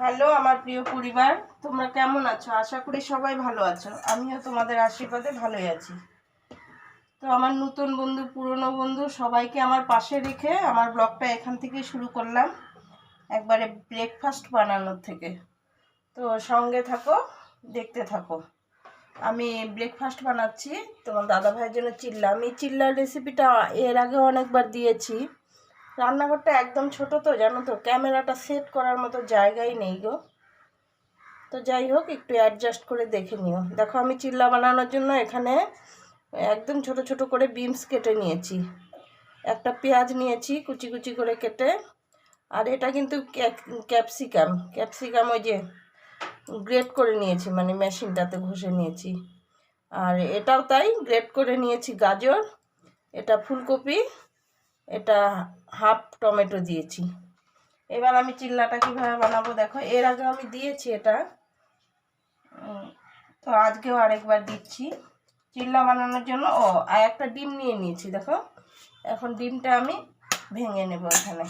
Hello, আমার প্রিয় পরিবার, তোমরা কেমন আছো? আশা করি সবাই ভালো আছো। আমিও তোমাদের আশীর্বাদে ভালোই আছি। তো আমার নতুন বন্ধু, পুরনো বন্ধু, সবাইকে আমার পাশে রেখে আমার ব্লগটা এখান থেকেই শুরু করলাম। একবারে ব্রেকফাস্ট বানানোর থেকে। তো সঙ্গে থাকো, দেখতে থাকো। আমি ব্রেকফাস্ট বানাচ্ছি। তোমার দাদা ভাইয়ের জন্য চিল্লা। আমি চিল্লার রেসিপিটা এর আগে অনেকবার দিয়েছি। রান্নাঘরটা একদম ছোট তো, জানো তো? ক্যামেরাটা সেট করার মতো জায়গাই নেই গো। তো যাই হোক, একটু অ্যাডজাস্ট করে দেখে নিও। দেখো, আমি চিল্লা বানানোর জন্য এখানে একদম ছোট ছোট করে বিমস কেটে নিয়েছি। একটা পেঁয়াজ নিয়েছি, কুচি কুচি করে কেটে। আর এটা কিন্তু ক্যাপসিকাম। ক্যাপসিকাম ওই যে গ্রেট করে নিয়েছি মানে মেশিনটাতে ঘষে নিয়েছি। আর এটাও তাই গ্রেট করে নিয়েছি গাজর, এটা ফুলকপি এটা হাফ টমেটো দিয়েছি। এবার আমি চিল্লাটা কীভাবে বানাবো দেখো, এর আগে আমি দিয়েছি এটা। তো আজকেও আরেকবার দিচ্ছি। চিল্লা বানানোর জন্য, ও, আর একটা ডিম নিয়ে নিয়েছি, দেখো। এখন ডিমটা আমি ভেঙে নেব এখানে।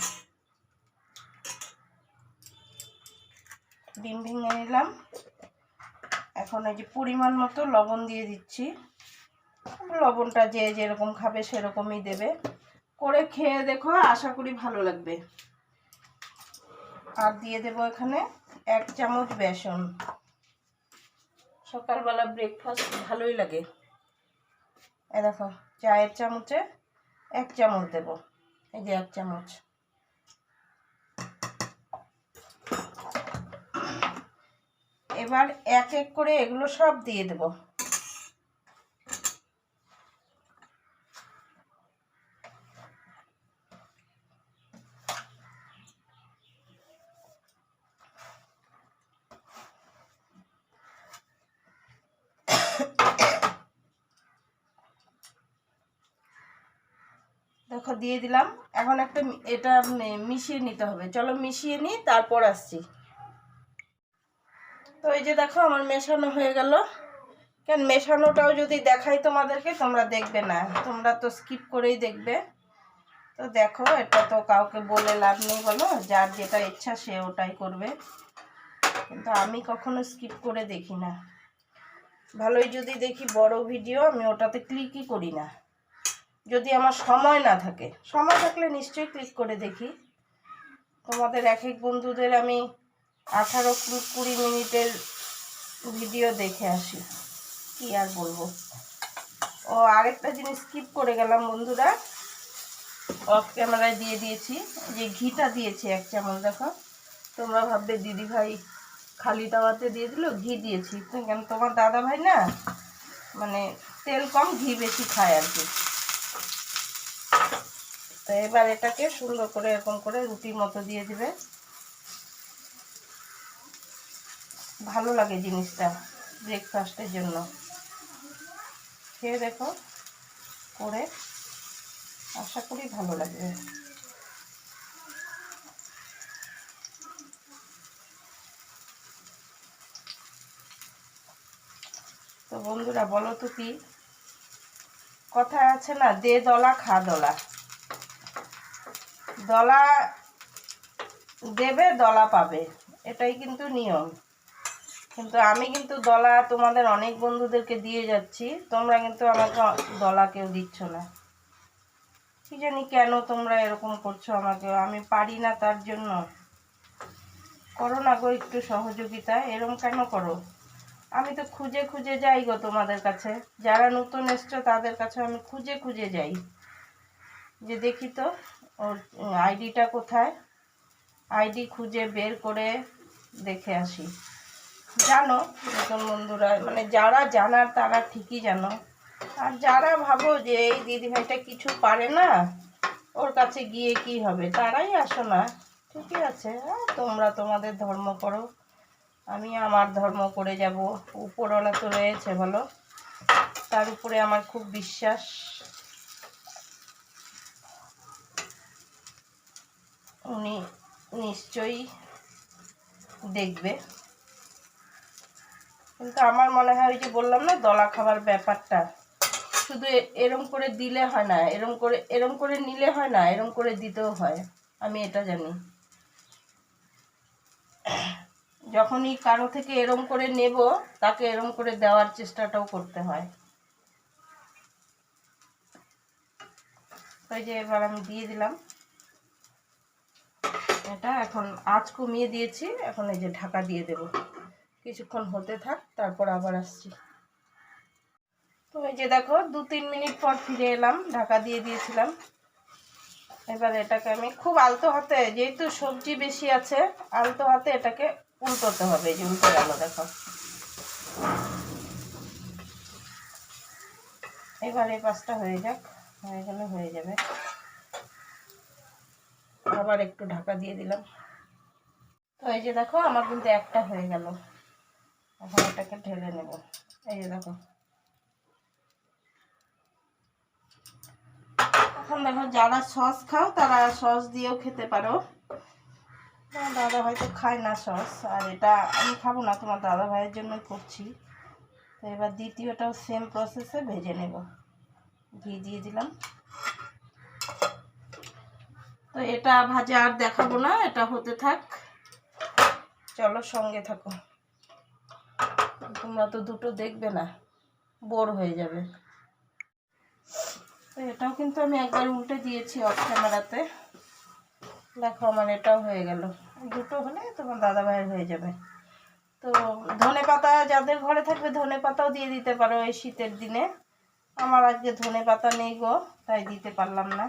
ডিম ভেঙে নিলাম। এখন এই যে পরিমাণ মতো লবণ দিয়ে দিচ্ছি। লবণটা যে যেরকম খাবে সেরকমই দেবে। করে খেয়ে দেখো আশা করি ভালো লাগবে। আর দিয়ে দেব এখানে এক চামচ বেসন। সকালবেলা ব্রেকফাস্ট ভালোই লাগে। এ দেখো, চায়ের চামচে এক চামচ দেব। এই যে এক চামচ। এবার এক এক করে এগুলো সব দিয়ে দেবো। দিয়ে দিলাম। এখন একটা এটা মিশিয়ে নিতে হবে। চলো মিশিয়ে নিই, তারপর আসছি। তো এই যে দেখো, আমার মেশানো হয়ে গেল। কেন মেশানোটাও যদি দেখাই তোমাদেরকে, তোমরা দেখবে না। তোমরা তো স্কিপ করেই দেখবে। তো দেখো, এটা তো কাউকে বলে লাভ নেই বলো। যার যেটা ইচ্ছা সে ওটাই করবে। কিন্তু আমি কখনো স্কিপ করে দেখি না। ভালোই যদি দেখি বড় ভিডিও আমি ওটাতে ক্লিকই করি না। যদি আমার সময় না থাকে, সময় থাকলে নিশ্চয়ই ক্লিক করে দেখি। তোমাদের এক এক বন্ধুদের আমি আঠারো কুড়ি মিনিটের ভিডিও দেখে আসি। কি আর বলব? ও, আরেকটা জিনিস স্কিপ করে গেলাম বন্ধুরা। অফ ক্যামেরায় দিয়ে দিয়েছি। যে ঘিটা দিয়েছি এক চামচ, দেখো। তোমরা ভাববে, দিদি ভাই খালি তাওয়াতে দিয়ে দিল, ঘি দিয়েছি। কেন, তোমার দাদা ভাই না মানে তেল কম, ঘি বেশি খায় আর কি। তো এবার এটাকে সুন্দর করে এরকম করে রুটির মতো দিয়ে দিবে। ভালো লাগে জিনিসটা ব্রেকফাস্টের জন্য। খেয়ে দেখো, করে আশা করি ভালো লাগবে। তো বন্ধুরা, বলো তো কি? কথায় আছে না, দে দলা খা দলা। দলা দেবে, দলা পাবে। এটাই কিন্তু নিয়ম। কিন্তু আমি কিন্তু দলা তোমাদের অনেক বন্ধুদেরকে দিয়ে যাচ্ছি। তোমরা কিন্তু আমাকে দলা কেউ দিচ্ছ না। কি জানি কেন তোমরা এরকম করছ আমাকে। আমি পারি না তার জন্য। করো না গো একটু সহযোগিতা। এরকম কেন করো? আমি তো খুঁজে খুঁজে যাই গো তোমাদের কাছে। যারা নতুন এসছো তাদের কাছে আমি খুঁজে খুঁজে যাই। যে দেখি তো ওর আইডিটা কোথায়? আইডি খুঁজে বের করে দেখে আসি। জানো, নতুন বন্ধুরা মানে যারা জানার তারা ঠিকই জানো। আর যারা ভাবো যে এই দিদিভাইটা কিছু পারে না, ওর কাছে গিয়ে কি হবে? তারাই আসো না। ঠিকই আছে হ্যাঁ তোমরা তোমাদের ধর্ম করো। আমি আমার ধর্ম করে যাব। উপরওয়ালা তো রয়েছে বলো তার উপরে আমার খুব বিশ্বাস। উনি নিশ্চয়ই দেখবে। কিন্তু আমার মনে হয় ওই যে বললাম না, দলা খাবার ব্যাপারটা। শুধু এরম করে দিলে হয় না, এরম করে এরম করে নিলে হয় না, এরম করে দিতেও হয়। আমি এটা জানি। যখনই কারও থেকে এরম করে নেব, তাকে এরম করে দেওয়ার চেষ্টাটাও করতে হয়। ওই যে এবার আমি দিয়ে দিলাম। এটা এখন আঁচ কমিয়ে দিয়েছি। এখন এই যে ঢাকা দিয়ে দেব। কিছুক্ষণ হতে থাক, তারপর আবার আসছি। তো এই যে দেখো, দু তিন মিনিট পর ফিরে এলাম, ঢাকা দিয়ে দিয়েছিলাম। এবার এটাকে আমি খুব আলতো হাতে, যেহেতু সবজি বেশি আছে, আলতো হাতে এটাকে উল্টোতে হবে, এই যে উল্টো গেল, দেখো। এবার এই পাঁচটা হয়ে যাক, হয়ে গেলে হয়ে যাবে। আবার একটু ঢাকা দিয়ে দিলাম। তো এই যে দেখো, আমার কিন্তু একটা হয়ে গেল। এখন এটাকে ঢেলে নেব। এই যে দেখো। এখন দেখো, যারা সস খাও, তারা সস দিয়েও খেতে পারো। দাদা তো খায় না সস, আর এটা আমি খাব না, তোমার দাদা ভাইয়ের জন্যই করছি। তো এবার দ্বিতীয়টাও সেম প্রসেসে ভেজে নেব। ঘি দিয়ে দিলাম। তো এটা ভাজা আর দেখাবো না, এটা হতে থাক। চলো সঙ্গে থাকো। তোমরা তো দুটো দেখবে না, বোর হয়ে যাবে। তো এটাও কিন্তু আমি একবার উল্টে দিয়েছি অফ ক্যামেরাতে দেখো আমার এটাও হয়ে গেল। দুটো হলে তোমার দাদা ভাইয়ের হয়ে যাবে। তো ধনে পাতা যাদের ঘরে থাকবে ধনে পাতাও দিয়ে দিতে পারো এই শীতের দিনে। আমার আজকে ধনে পাতা নেই গো, তাই দিতে পারলাম না।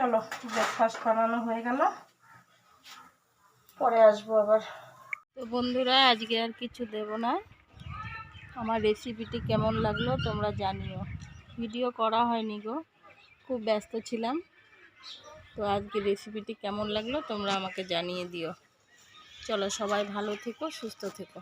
চলো ব্রেকফাস্ট বানানো হয়ে গেল। পরে আসব আবার। তো বন্ধুরা, আজকে আর কিছু দেব না। আমার রেসিপিটি কেমন লাগল তোমরা জানিও। ভিডিও করা হয়নি গো, খুব ব্যস্ত ছিলাম। তো আজকে রেসিপিটি কেমন লাগল তোমরা আমাকে জানিয়ে দিও। চলো, সবাই ভালো থেকো, সুস্থ থেকো।